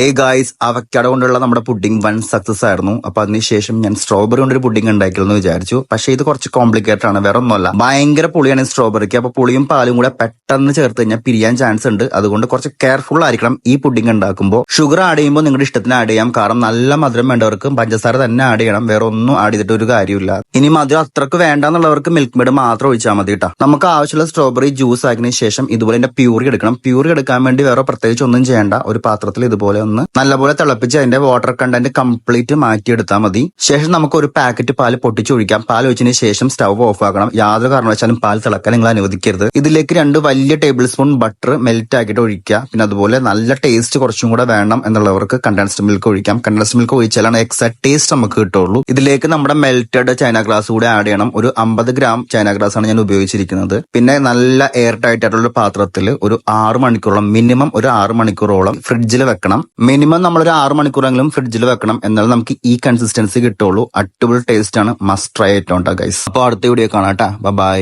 ഏ ഗായ്സ് അവക്കട കൊണ്ടുള്ള നമ്മുടെ പുഡിംഗ് വൺ സക്സസ് ആയിരുന്നു. അപ്പൊ അതിനുശേഷം ഞാൻ സ്ട്രോബെറി കൊണ്ടൊരു പുഡിംഗ് ഉണ്ടാക്കിയെന്ന് വിചാരിച്ചു. പക്ഷെ ഇത് കുറച്ച് കോംപ്ലിക്കേറ്റഡ് ആണ് വേറെ ഒന്നുമല്ല ഭയങ്കര പുളിയാണ് സ്ട്രോബെറിക്ക് അപ്പൊ പുളിയും പാലും കൂടെ പെട്ടെന്ന് ചേർത്ത് കഴിഞ്ഞാൽ പിരിയാൻ ചാൻസ് ഉണ്ട്. അതുകൊണ്ട് കുറച്ച് കെയർഫുൾ ആയിരിക്കണം ഈ പുഡിംഗ് ഉണ്ടാക്കുമ്പോൾ ഷുഗർ ആഡ് ചെയ്യുമ്പോൾ നിങ്ങളുടെ ഇഷ്ടത്തിന് ആഡ് ചെയ്യാം. കാരണം നല്ല മധുരം വേണ്ടവർക്ക് പഞ്ചസാര തന്നെ ആഡ് ചെയ്യണം. വേറെ ഒന്നും ആഡ് ചെയ്തിട്ട് ഒരു കാര്യമില്ല ഇനി മധുരം അത്രയ്ക്ക് വേണ്ടെന്നുള്ളവർക്ക് മിൽക്ക് മെയ്ഡ് മാത്രം ഒഴിച്ചാൽ മതി കേട്ടോ. നമുക്ക് ആവശ്യമുള്ള സ്ട്രോബെറി ജ്യൂസ് ആക്കിയതിനു ശേഷം ഇതുപോലെ ഇതിന്റെ പ്യൂറി എടുക്കണം. പ്യൂറി എടുക്കാൻ വേണ്ടി വേറെ പ്രത്യേകിച്ച് ഒന്നും ചെയ്യേണ്ട. ഒരു പാത്രത്തിൽ ഇതുപോലെ ഒന്ന് നല്ലപോലെ തിളപ്പിച്ച് അതിന്റെ വാട്ടർ കണ്ടന്റ് കംപ്ലീറ്റ് മാറ്റിയെടുത്താൽ മതി. ശേഷം നമുക്ക് ഒരു പാക്കറ്റ് പാൽ പൊട്ടിച്ചൊഴിക്കാം പാൽ ഒഴിച്ചതിന് ശേഷം സ്റ്റവ് ഓഫ് ആക്കണം. യാതൊരു കാരണവശാലും പാൽ തിളക്കാൻ നിങ്ങൾ അനുവദിക്കരുത്. ഇതിലേക്ക് രണ്ട് വലിയ ടേബിൾ സ്പൂൺ ബട്ടർ മെൽറ്റ് ആക്കിയിട്ട് ഒഴിക്കുക. പിന്നെ അതുപോലെ നല്ല ടേസ്റ്റ് കുറച്ചും കൂടെ വേണം എന്നുള്ളവർക്ക് കണ്ടൻസ്ഡ് മിൽക്ക് ഒഴിക്കാം. കണ്ടൻസ്ഡ് മിൽക്ക് ഒഴിച്ചാലാണ് എക്സാക്ട് ടേസ്റ്റ് നമുക്ക് കിട്ടുള്ളൂ. ഇതിലേക്ക് നമ്മുടെ മെൽറ്റഡ് ചൈന ഗ്ലാസ് കൂടെ ആഡ് ചെയ്യണം. ഒരു അമ്പത് ഗ്രാം ചൈന ഗ്ലാസ് ആണ് ഞാൻ ഉപയോഗിച്ചിരിക്കുന്നത്. പിന്നെ നല്ല എയർ ടൈറ്റ് ആയിട്ടുള്ള പാത്രത്തിൽ ഒരു ആറ് മണിക്കൂറോളം മിനിമം ഒരു ആറ് മണിക്കൂറോളം ഫ്രിഡ്ജിൽ വെക്കണം. മിനിമം നമ്മൾ ഒരു ആറ് മണിക്കൂറെങ്കിലും ഫ്രിഡ്ജിൽ വെക്കണം. എന്നാൽ നമുക്ക് ഈ കൺസിസ്റ്റൻസി കിട്ടുള്ളൂ അടിപൊളി ടേസ്റ്റ് ആണ്. മസ്റ്റ് ട്രൈ ആയിട്ടുണ്ട് ഗൈസ് അപ്പോൾ അടുത്ത വീഡിയോ കാണാം കേട്ടാ. ബൈ